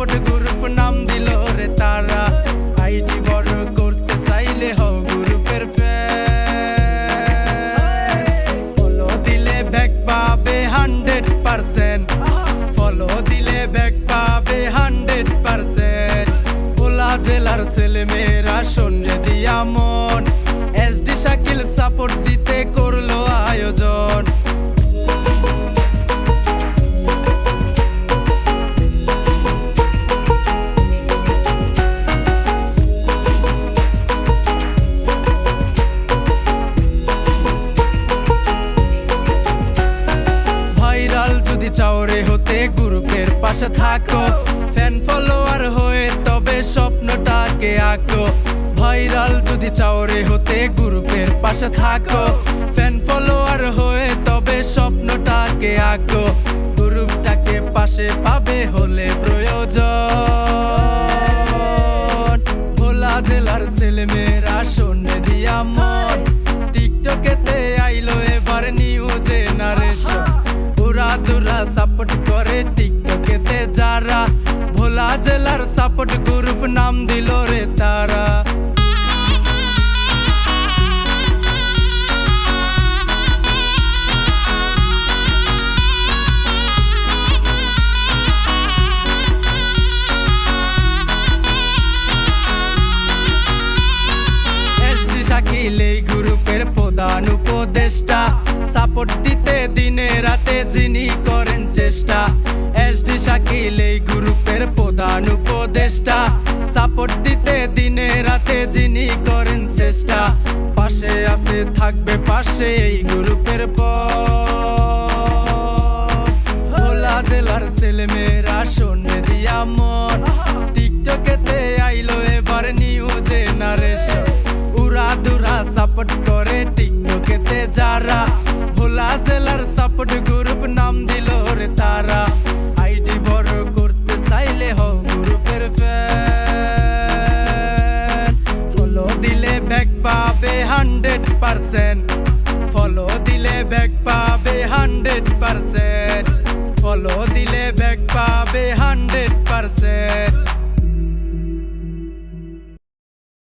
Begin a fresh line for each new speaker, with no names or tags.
Support group নাম দিল রে তারা। আইডি বড় করতে চাইলে হও গ্রুপের ফলো দিলে ব্যাক পাবে হান্ড্রেড পারসেন্ট ফলো দিলে ব্যাক পাবে হান্ড্রেড পারসেন্ট ভোলা জেলার ছেলেমেয়েরা শোন রে দিয়া মন। এসডি শাকিল সাপোর্ট দিতে কর যদি চাওরে হতে গ্রুপের পাশে থাকো। ফ্যান ফলোয়ার হয়ে তবে স্বপ্নটাকে আঁকো। ভাইরাল যদি চাওরে হতে গ্রুপের পাশে থাকো। ফ্যান ফলোয়ার হয়ে তবে স্বপ্নটাকে আঁকো। গ্রুপটাকে পাশে পাবে হলে প্রয়োজন। ভোলা জেলার ছেলেমেয়েরা শোনে দিয়া মন। জেলার সাপোর্ট গ্রুপ নাম দিল রে তারা। গ্রুপের প্রধান উপদেষ্টা। সাপোর্ট দিতে দিনে রাতে যিনি করেন চেষ্টা। শাকিল এই গ্রুপের প্রধান উপদেষ্টা সাপোর্ট দিতে দিনে রাতে যিনি করেন চেষ্টা। পাশে আছে, থাকবে পাশে এই গ্রুপের পর ভোলা জেলার ছেলেমেয়েরা শোনে দিয়া মন টিকটকেতে আইলো এবার নিউ জেনারেশন। উড়া দুরা সাপোর্ট করে টিকটকেতে যারা। ভোলা জেলার সাপোর্ট পার্সেন্ট ফলো দিলে ব্যাগ পাবে হান্ড্রেড পারসেন্ট ফলো দিলে ব্যাগ পাবে হান্ড্রেড পার্সেন্ট